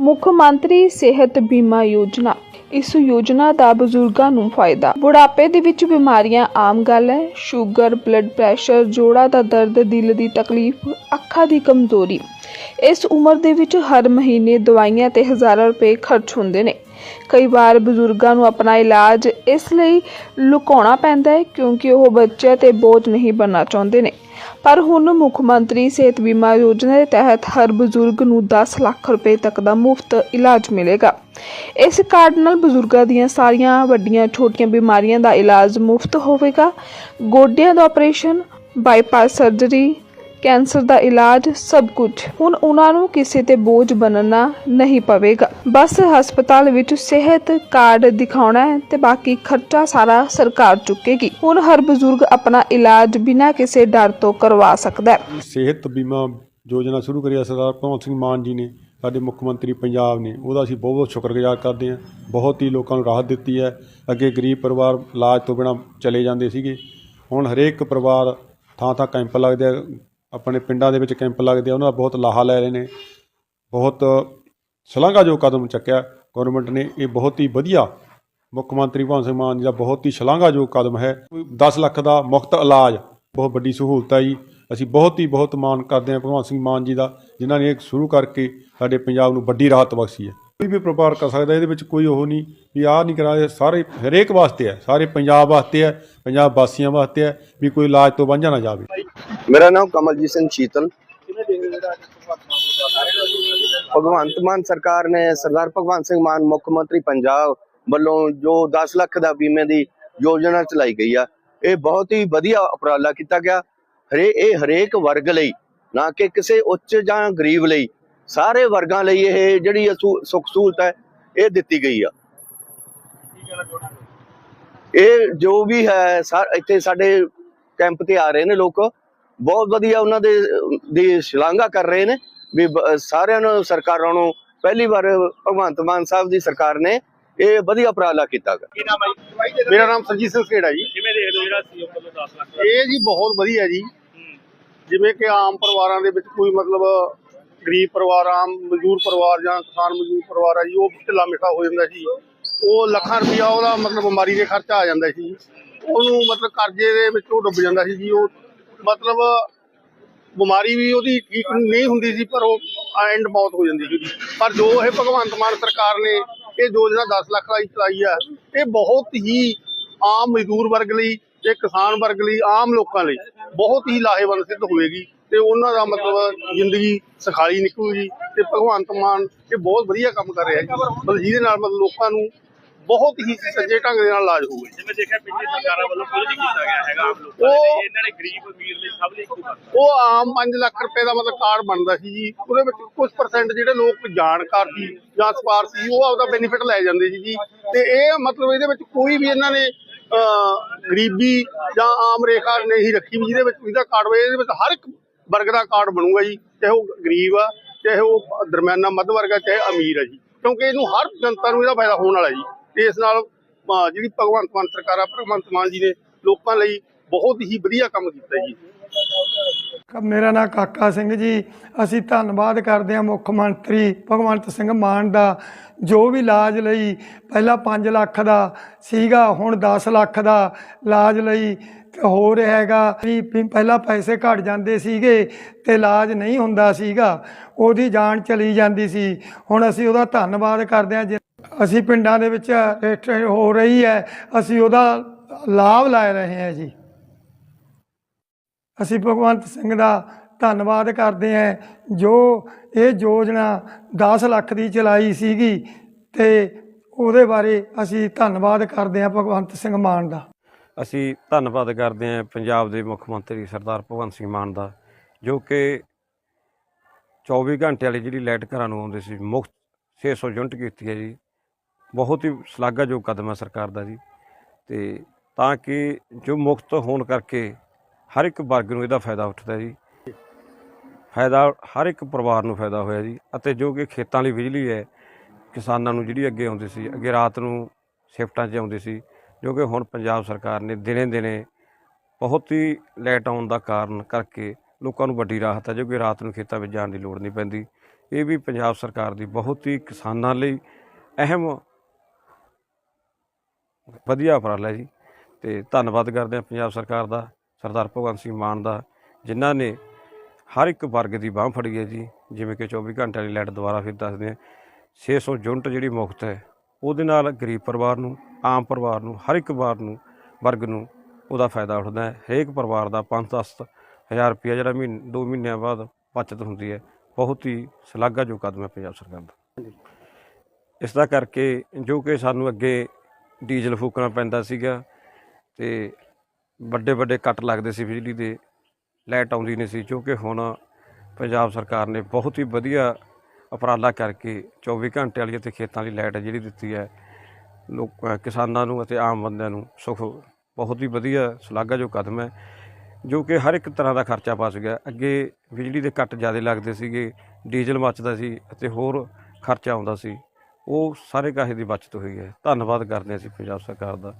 ਮੁੱਖ ਮੰਤਰੀ ਸਿਹਤ ਬੀਮਾ ਯੋਜਨਾ। ਇਸ ਯੋਜਨਾ ਦਾ ਬਜ਼ੁਰਗਾਂ ਨੂੰ ਫਾਇਦਾ। ਬੁਢਾਪੇ ਦੇ ਵਿੱਚ ਬਿਮਾਰੀਆਂ ਆਮ ਗੱਲ ਹੈ। ਸ਼ੂਗਰ, ਬਲੱਡ ਪ੍ਰੈਸ਼ਰ, ਜੋੜਾਂ ਦਾ ਦਰਦ, ਦਿਲ ਦੀ ਤਕਲੀਫ, ਅੱਖਾਂ ਦੀ ਕਮਜ਼ੋਰੀ। ਇਸ ਉਮਰ ਦੇ ਵਿੱਚ ਹਰ ਮਹੀਨੇ ਦਵਾਈਆਂ ਤੇ ਹਜ਼ਾਰਾਂ ਰੁਪਏ ਖਰਚ ਹੁੰਦੇ ਨੇ। ਕਈ ਵਾਰ ਬਜ਼ੁਰਗਾਂ ਨੂੰ ਆਪਣਾ ਇਲਾਜ ਇਸ ਲਈ ਲੁਕਾਉਣਾ ਪੈਂਦਾ ਹੈ ਕਿਉਂਕਿ ਉਹ ਬੱਚਿਆਂ ਤੇ ਬੋਝ ਨਹੀਂ ਬਣਨਾ ਚਾਹੁੰਦੇ ਨੇ। ਪਰ ਹੁਣ ਮੁੱਖ ਮੰਤਰੀ ਸਿਹਤ ਬੀਮਾ ਯੋਜਨਾ ਦੇ ਤਹਿਤ ਹਰ ਬਜ਼ੁਰਗ ਨੂੰ 10 ਲੱਖ ਰੁਪਏ ਤੱਕ ਦਾ ਮੁਫਤ ਇਲਾਜ ਮਿਲੇਗਾ। ਇਸ ਕਾਰਡ ਨਾਲ ਬਜ਼ੁਰਗਾਂ ਦੀਆਂ ਸਾਰੀਆਂ ਵੱਡੀਆਂ ਛੋਟੀਆਂ ਬਿਮਾਰੀਆਂ ਦਾ ਇਲਾਜ ਮੁਫਤ ਹੋਵੇਗਾ। ਗੋਡਿਆਂ ਦਾ ਆਪਰੇਸ਼ਨ, ਬਾਈਪਾਸ ਸਰਜਰੀ ਕੈਂਸਰ ਦਾ ਇਲਾਜ ਸਭ ਕੁਝ। ਹੁਣ ਉਹਨਾਂ ਨੂੰ ਕਿਸੇ ਤੇ ਬੋਝ ਬਣਨਾ ਨਹੀਂ ਪਵੇਗਾ। ਬਸ ਹਸਪਤਾਲ ਵਿੱਚ ਸਿਹਤ ਕਾਰਡ ਦਿਖਾਉਣਾ ਹੈ ਤੇ ਬਾਕੀ ਖਰਚਾ ਸਾਰਾ ਸਰਕਾਰ ਚੁੱਕੇਗੀ। ਹੁਣ ਹਰ ਬਜ਼ੁਰਗ ਆਪਣਾ ਇਲਾਜ ਬਿਨਾਂ ਕਿਸੇ ਡਰ ਤੋਂ ਕਰਵਾ ਸਕਦਾ ਹੈ। ਸਿਹਤ ਬੀਮਾ ਯੋਜਨਾ ਸ਼ੁਰੂ ਕਰੀ ਸਰਦਾਰ ਭਗਵੰਤ ਸਿੰਘ ਮਾਨ ਜੀ ਨੇ, ਸਾਡੇ ਮੁੱਖ ਮੰਤਰੀ ਪੰਜਾਬ ਨੇ, ਉਹਦਾ ਅਸੀਂ ਬਹੁਤ ਬਹੁਤ ਸ਼ੁਕਰਗੁਜ਼ਾਰ ਕਰਦੇ ਹਾਂ। ਬਹੁਤ ਹੀ ਲੋਕਾਂ ਨੂੰ ਰਾਹਤ ਦਿੱਤੀ ਹੈ। ਅੱਗੇ ਗਰੀਬ ਪਰਿਵਾਰ ਇਲਾਜ ਤੋਂ ਬਿਨਾਂ ਚਲੇ ਜਾਂਦੇ ਸੀਗੇ। ਹੁਣ ਹਰੇਕ ਪਰਿਵਾਰ ਥਾਂ ਥਾਂ ਕੈਂਪ ਲੱਗਦੇ ਆਪਣੇ ਪਿੰਡਾਂ ਦੇ ਵਿੱਚ ਕੈਂਪ ਲੱਗਦੇ ਆ, ਉਹਨਾਂ ਦਾ ਬਹੁਤ ਲਾਹਾ ਲੈ ਰਹੇ ਨੇ। ਬਹੁਤ ਸ਼ਲਾਘਾਯੋਗ ਕਦਮ ਚੱਕਿਆ। ਗਵਰਨਮੈਂਟ ਨੇ ਇਹ ਬਹੁਤ ਹੀ ਵਧੀਆ ਮੁੱਖ ਮੰਤਰੀ ਭਗਵੰਤ ਸਿੰਘ ਮਾਨ ਜੀ ਦਾ ਬਹੁਤ ਹੀ ਸ਼ਲਾਘਾਯੋਗ ਕਦਮ ਹੈ। 10 ਲੱਖ ਦਾ ਮੁਫਤ ਇਲਾਜ, ਬਹੁਤ ਵੱਡੀ ਸਹੂਲਤ ਹੈ ਜੀ। ਅਸੀਂ ਬਹੁਤ ਹੀ ਬਹੁਤ ਮਾਣ ਕਰਦੇ ਹਾਂ ਭਗਵੰਤ ਸਿੰਘ ਮਾਨ ਜੀ ਦਾ, ਜਿਨ੍ਹਾਂ ਨੇ ਇਹ ਸ਼ੁਰੂ ਕਰਕੇ ਸਾਡੇ ਪੰਜਾਬ ਨੂੰ ਵੱਡੀ ਰਾਹਤ ਬਖਸ਼ੀ ਹੈ। ਕੋਈ ਵੀ ਵਪਾਰ ਕਰ ਸਕਦਾ, ਇਹਦੇ ਵਿੱਚ ਕੋਈ ਉਹ ਨਹੀਂ ਵੀ ਆਹ ਨਹੀਂ ਕਰਾ ਸਾਰੇ ਹਰੇਕ ਵਾਸਤੇ ਹੈ, ਸਾਰੇ ਪੰਜਾਬ ਵਾਸਤੇ ਹੈ, ਪੰਜਾਬ ਵਾਸੀਆਂ ਵਾਸਤੇ ਹੈ, ਵੀ ਕੋਈ ਇਲਾਜ ਤੋਂ ਵਾਂਝਾ ਨਾ ਜਾਵੇ। ਮੇਰਾ ਨਾਮ ਕਮਲਜੀਤ ਸਿੰਘ ਸ਼ੀਤਲ। ਭਗਵੰਤ ਮਾਨ ਸਰਕਾਰ ਨੇ, ਸਰਦਾਰ ਭਗਵੰਤ ਸਿੰਘ ਮਾਨ ਮੁੱਖ ਮੰਤਰੀ ਪੰਜਾਬ ਵੱਲੋਂ ਜੋ 10 ਲੱਖ ਦਾ ਬੀਮੇ ਦੀ ਯੋਜਨਾ ਚਲਾਈ ਗਈ ਆ, ਇਹ ਬਹੁਤ ਹੀ ਵਧੀਆ ਉਪਰਾਲਾ ਕੀਤਾ ਗਿਆ। ਹਰੇ, ਇਹ ਹਰੇਕ ਵਰਗ ਲਈ, ਨਾ ਕਿ ਕਿਸੇ ਉੱਚ ਜਾਂ ਗਰੀਬ ਲਈ ਸਾਰੇ ਵਰਗਾਂ ਲਈ ਇਹ ਜਿਹੜੀ ਸੁੱਖ ਸਹੂਲਤ ਹੈ ਇਹ ਦਿੱਤੀ ਗਈ ਆ। ਇਹ ਜੋ ਵੀ ਹੈ ਇੱਥੇ ਸਾਡੇ ਕੈਂਪ ਤੇ ਆ ਰਹੇ ਨੇ ਲੋਕ। ਬਹੁਤ ਵਧੀਆ ਉਹਨਾਂ ਦੇ ਦੀ ਸ਼ਲਾਘਾ ਕਰ ਰਹੇ ਨੇ ਵੀ ਸਾਰਿਆਂ ਨੂੰ ਸਰਕਾਰਾਂ ਨੂੰ ਪਹਿਲੀ ਵਾਰ ਭਗਵੰਤ ਮਾਨ ਸਾਹਿਬ ਦੀ ਸਰਕਾਰ ਨੇ ਇਹ ਵਧੀਆ ਉਪਰਾਲਾ ਕੀਤਾ ਗਾ। ਕੀ ਨਾਮ ਹੈ ਜੀ? ਮੇਰਾ ਨਾਮ ਸਰਜੀਤ ਸਿੰਘ ਖੇੜਾ ਜੀ। ਕਿਵੇਂ ਦੇਖਦੇ ਹੋ ਜਿਹੜਾ ਸੀਐਮ ਵੱਲੋਂ 10 ਲੱਖ ਦਾ ਇਹ ਜੀ ਬਹੁਤ ਵਧੀਆ ਜੀ। ਜਿਵੇਂ ਕਿ ਆਮ ਪਰਿਵਾਰਾਂ ਦੇ ਵਿੱਚ ਕੋਈ ਮਤਲਬ ਗਰੀਬ ਪਰਿਵਾਰ, ਆਮ ਮਜ਼ਦੂਰ ਪਰਿਵਾਰ ਜਾਂ ਕਿਸਾਨ ਮਜ਼ਦੂਰ ਪਰਿਵਾਰ ਆ ਜੀ, ਉਹ ਢਿੱਲਾ ਮਿੱਠਾ ਹੋ ਜਾਂਦਾ ਸੀ। ਉਹ ਲੱਖਾਂ ਰੁਪਇਆ ਉਹਦਾ ਮਤਲਬ ਬਿਮਾਰੀ ਦੇ ਖਰਚਾ ਆ ਜਾਂਦਾ ਸੀ। ਉਹਨੂੰ ਮਤਲਬ ਕਰਜ਼ੇ ਦੇ ਵਿੱਚ ਉਹ ਡੁੱਬ ਜਾਂਦਾ ਸੀ ਜੀ, ਉਹ ਮਤਲਬ ਬਿਮਾਰੀ ਵੀ ਉਹਦੀ ਠੀਕ ਨਹੀਂ ਹੁੰਦੀ ਸੀ, ਪਰ ਉਹ ਐਂਡ ਮੌਤ ਹੋ ਜਾਂਦੀ ਸੀ। ਪਰ ਜੋ ਇਹ ਭਗਵੰਤ ਮਾਨ ਸਰਕਾਰ ਨੇ ਇਹ ਯੋਜਨਾ 10 ਲੱਖ ਵਾਲੀ ਚਲਾਈ ਆ, ਇਹ ਬਹੁਤ ਹੀ ਆਮ ਮਜ਼ਦੂਰ ਵਰਗ ਲਈ ਤੇ ਕਿਸਾਨ ਵਰਗ ਲਈ, ਆਮ ਲੋਕਾਂ ਲਈ ਬਹੁਤ ਹੀ ਲਾਹੇਵੰਦ ਸਿੱਧ ਹੋਵੇਗੀ। ਤੇ ਉਹਨਾਂ ਦਾ ਮਤਲਬ ਜ਼ਿੰਦਗੀ ਸਖਾਲੀ ਨਿਕਲੂਗੀ ਤੇ ਭਗਵੰਤ ਮਾਨ ਇਹ ਬਹੁਤ ਵਧੀਆ ਕੰਮ ਕਰ ਰਿਹਾ ਜੀ ਮਤਲਬ ਜਿਹਦੇ ਨਾਲ ਮਤਲਬ ਲੋਕਾਂ ਨੂੰ ਬਹੁਤ ਹੀ ਸੱਜੇ ਢੰਗ ਦੇ ਨਾਲ ਇਲਾਜ ਹੋਊਗਾ। ਜਿਵੇਂ ਦੇਖਿਆ ਪਿਛਲੀ ਸਰਕਾਰਾਂ ਵੱਲੋਂ ਕੁਝ ਨਹੀਂ ਕੀਤਾ ਗਿਆ ਹੈਗਾ ਆਮ ਲੋਕਾਂ ਲਈ। ਇਹਨਾਂ ਨੇ ਗਰੀਬ ਅਮੀਰ ਲਈ ਸਭ ਲਈ ਇੱਕੋ ਉਹ ਆਮ 5 ਲੱਖ ਰੁਪਏ ਦਾ ਮਤਲਬ ਕਾਰਡ ਬਣਦਾ ਸੀ ਜੀ। ਉਹਦੇ ਵਿੱਚ ਕੁਝ ਪਰਸੈਂਟ ਜਿਹੜੇ ਲੋਕ ਜਾਣਕਾਰ ਸੀ ਜਾਂ ਸਪਾਰ ਸੀ ਉਹ ਆਪਦਾ ਬੈਨੀਫਿਟ ਲੈ ਜਾਂਦੇ ਸੀ ਜੀ। ਤੇ ਇਹ ਮਤਲਬ ਇਹਦੇ ਵਿੱਚ ਕੋਈ ਵੀ ਇਹਨਾਂ ਨੇ ਗਰੀਬੀ ਜਾਂ ਆਮ ਰੇਖਾ ਨਹੀਂ ਰੱਖੀ ਜਿਹਦੇ ਵਿੱਚ ਇਹਦਾ ਕਾਰਡ ਇਹਦੇ ਵਿੱਚ ਹਰ ਇੱਕ ਵਰਗ ਦਾ ਕਾਰਡ ਬਣੂਗਾ ਜੀ, ਚਾਹੇ ਉਹ ਗਰੀਬ ਆ, ਚਾਹੇ ਉਹ ਦਰਮਿਆਨਾ ਮੱਧ ਵਰਗ ਆ, ਚਾਹੇ ਅਮੀਰ ਆ ਜੀ। ਕਿਉਂਕਿ ਇਹਨੂੰ ਹਰ ਜਨਤਾ ਨੂੰ ਇਹਦਾ ਫਾਇਦਾ ਹੋਣ ਵਾਲਾ ਜੀ। ਤੇ ਇਸ ਨਾਲ ਜਿਹੜੀ ਭਗਵੰਤ ਮਾਨ ਸਰਕਾਰ ਆ, ਭਗਵੰਤ ਮਾਨ ਜੀ ਨੇ ਲੋਕਾਂ ਲਈ ਬਹੁਤ ਹੀ ਵਧੀਆ ਕੰਮ ਕੀਤਾ ਜੀ। ਮੇਰਾ ਨਾਮ ਕਾਕਾ ਸਿੰਘ ਜੀ। ਅਸੀਂ ਧੰਨਵਾਦ ਕਰਦੇ ਹਾਂ ਮੁੱਖ ਮੰਤਰੀ ਭਗਵੰਤ ਸਿੰਘ ਮਾਨ ਦਾ, ਜੋ ਵੀ ਇਲਾਜ ਲਈ ਪਹਿਲਾਂ 5 ਲੱਖ ਦਾ ਸੀਗਾ, ਹੁਣ 10 ਲੱਖ ਦਾ ਇਲਾਜ ਲਈ ਹੋ ਰਿਹਾ ਹੈਗਾ ਵੀ ਪਹਿਲਾਂ ਪੈਸੇ ਘਟ ਜਾਂਦੇ ਸੀਗੇ ਤੇ ਇਲਾਜ ਨਹੀਂ ਹੁੰਦਾ ਸੀਗਾ, ਉਹਦੀ ਜਾਨ ਚਲੀ ਜਾਂਦੀ ਸੀ। ਹੁਣ ਅਸੀਂ ਉਹਦਾ ਧੰਨਵਾਦ ਕਰਦੇ ਹਾਂ ਜਿ- ਅਸੀਂ ਪਿੰਡਾਂ ਦੇ ਵਿੱਚ ਰਜਿਸਟਰ ਹੋ ਰਹੀ ਹੈ, ਅਸੀਂ ਉਹਦਾ ਲਾਭ ਲੈ ਰਹੇ ਹਾਂ ਜੀ। ਅਸੀਂ ਭਗਵੰਤ ਸਿੰਘ ਦਾ ਧੰਨਵਾਦ ਕਰਦੇ ਹਾਂ, ਜੋ ਇਹ ਯੋਜਨਾ 10 ਲੱਖ ਦੀ ਚਲਾਈ ਸੀਗੀ ਤੇ ਉਹਦੇ ਬਾਰੇ ਅਸੀਂ ਧੰਨਵਾਦ ਕਰਦੇ ਹਾਂ ਭਗਵੰਤ ਸਿੰਘ ਮਾਨ ਦਾ। ਅਸੀਂ ਧੰਨਵਾਦ ਕਰਦੇ ਹਾਂ ਪੰਜਾਬ ਦੇ ਮੁੱਖ ਮੰਤਰੀ ਸਰਦਾਰ ਭਗਵੰਤ ਸਿੰਘ ਮਾਨ ਦਾ, ਜੋ ਕਿ 24 ਘੰਟੇ ਵਾਲੀ ਜਿਹੜੀ ਲਾਈਟ ਘਰਾਂ ਨੂੰ ਆਉਂਦੀ ਸੀ, ਮੁਫਤ 600 ਯੂਨਿਟ ਕੀਤੀ ਹੈ ਜੀ। ਬਹੁਤ ਹੀ ਸ਼ਲਾਘਾਯੋਗ ਕਦਮ ਹੈ ਸਰਕਾਰ ਦਾ ਜੀ। ਤੇ ਤਾਂ ਕਿ ਜੋ ਮੁਫਤ ਹੋਣ ਕਰਕੇ ਹਰ ਇੱਕ ਵਰਗ ਨੂੰ ਇਹਦਾ ਫਾਇਦਾ ਉੱਠਦਾ ਜੀ। ਫਾਇਦਾ, ਹਰ ਇੱਕ ਪਰਿਵਾਰ ਨੂੰ ਫਾਇਦਾ ਹੋਇਆ ਜੀ। ਅਤੇ ਜੋ ਕਿ ਖੇਤਾਂ ਲਈ ਬਿਜਲੀ ਹੈ, ਕਿਸਾਨਾਂ ਨੂੰ ਜਿਹੜੀ ਅੱਗੇ ਆਉਂਦੀ ਸੀ, ਅੱਗੇ ਰਾਤ ਨੂੰ ਸ਼ਿਫਟਾਂ 'ਚ ਆਉਂਦੀ ਸੀ ਜੋ ਕਿ ਹੁਣ ਪੰਜਾਬ ਸਰਕਾਰ ਨੇ ਦਿਨੇ ਦਿਨੇ ਬਹੁਤ ਹੀ ਲਾਈਟ ਆਉਣ ਦਾ ਕਾਰਨ ਕਰਕੇ ਲੋਕਾਂ ਨੂੰ ਵੱਡੀ ਰਾਹਤ ਹੈ ਜੋ ਕਿ ਰਾਤ ਨੂੰ ਖੇਤਾਂ ਵਿੱਚ ਜਾਣ ਦੀ ਲੋੜ ਨਹੀਂ ਪੈਂਦੀ। ਇਹ ਵੀ ਪੰਜਾਬ ਸਰਕਾਰ ਦੀ ਬਹੁਤ ਹੀ ਕਿਸਾਨਾਂ ਲਈ ਅਹਿਮ ਵਧੀਆ ਉਪਰਾਲਾ ਜੀ। ਤੇ ਧੰਨਵਾਦ ਕਰਦੇ ਹਾਂ ਪੰਜਾਬ ਸਰਕਾਰ ਦਾ, ਸਰਦਾਰ ਭਗਵੰਤ ਸਿੰਘ ਮਾਨ ਦਾ, ਜਿਨ੍ਹਾਂ ਨੇ ਹਰ ਇੱਕ ਵਰਗ ਦੀ ਬਾਹ ਫੜੀ ਹੈ ਜੀ। ਜਿਵੇਂ ਕਿ 24 ਘੰਟੇ ਵਾਲੀ ਲਾਈਟ ਦੁਬਾਰਾ ਫਿਰ ਦੱਸਦੇ ਹਾਂ। 600 ਯੂਨਿਟ ਜਿਹੜੀ ਮੁਫਤ ਹੈ ਉਹਦੇ ਨਾਲ ਗਰੀਬ ਪਰਿਵਾਰ ਨੂੰ, ਆਮ ਪਰਿਵਾਰ ਨੂੰ, ਹਰ ਇੱਕ ਵਾਰ ਨੂੰ, ਵਰਗ ਨੂੰ ਉਹਦਾ ਫਾਇਦਾ ਉੱਠਦਾ ਹੈ। ਹਰੇਕ ਪਰਿਵਾਰ ਦਾ 5-10 ਹਜ਼ਾਰ ਰੁਪਇਆ ਜਿਹੜਾ ਮਹੀਨੇ, ਦੋ ਮਹੀਨਿਆਂ ਬਾਅਦ ਬਚਤ ਹੁੰਦੀ ਹੈ। ਬਹੁਤ ਹੀ ਸ਼ਲਾਘਾਯੋਗ ਕਦਮ ਹੈ ਪੰਜਾਬ ਸਰਕਾਰ ਦਾ। ਇਸ ਦਾ ਕਰਕੇ ਜੋ ਕਿ ਸਾਨੂੰ ਅੱਗੇ ਡੀਜ਼ਲ ਫੂਕਣਾ ਪੈਂਦਾ ਸੀਗਾ ਤੇ ਵੱਡੇ ਵੱਡੇ ਕੱਟ ਲੱਗਦੇ ਸੀ ਬਿਜਲੀ ਦੇ, ਲਾਈਟ ਆਉਂਦੀ ਨਹੀਂ ਸੀ, ਜੋ ਕਿ ਹੁਣ ਪੰਜਾਬ ਸਰਕਾਰ ਨੇ ਬਹੁਤ ਹੀ ਵਧੀਆ ਉਪਰਾਲਾ ਕਰਕੇ 24 ਘੰਟੇ ਵਾਲੀ ਅਤੇ ਖੇਤਾਂ ਦੀ ਲਾਈਟ ਜਿਹੜੀ ਦਿੱਤੀ ਹੈ, ਲੋਕ ਕਿਸਾਨਾਂ ਨੂੰ ਅਤੇ ਆਮ ਬੰਦਿਆਂ ਨੂੰ ਸੁਖ, ਬਹੁਤ ਹੀ ਵਧੀਆ ਸ਼ਲਾਘਾਯੋਗ ਕਦਮ ਹੈ, ਜੋ ਕਿ ਹਰ ਇੱਕ ਤਰ੍ਹਾਂ ਦਾ ਖਰਚਾ ਪਾਸ ਗਿਆ ਅੱਗੇ ਬਿਜਲੀ ਦੇ ਕੱਟ ਜ਼ਿਆਦਾ ਲੱਗਦੇ ਸੀਗੇ, ਡੀਜ਼ਲ ਮੱਚਦਾ ਸੀ ਅਤੇ ਹੋਰ ਖਰਚਾ ਆਉਂਦਾ ਸੀ, ਉਹ ਸਾਰੇ ਕਾਹੇ ਦੀ ਬਚਤ ਹੋਈ ਹੈ। ਧੰਨਵਾਦ ਕਰਦੇ ਹਾਂ ਅਸੀਂ ਪੰਜਾਬ ਸਰਕਾਰ ਦਾ।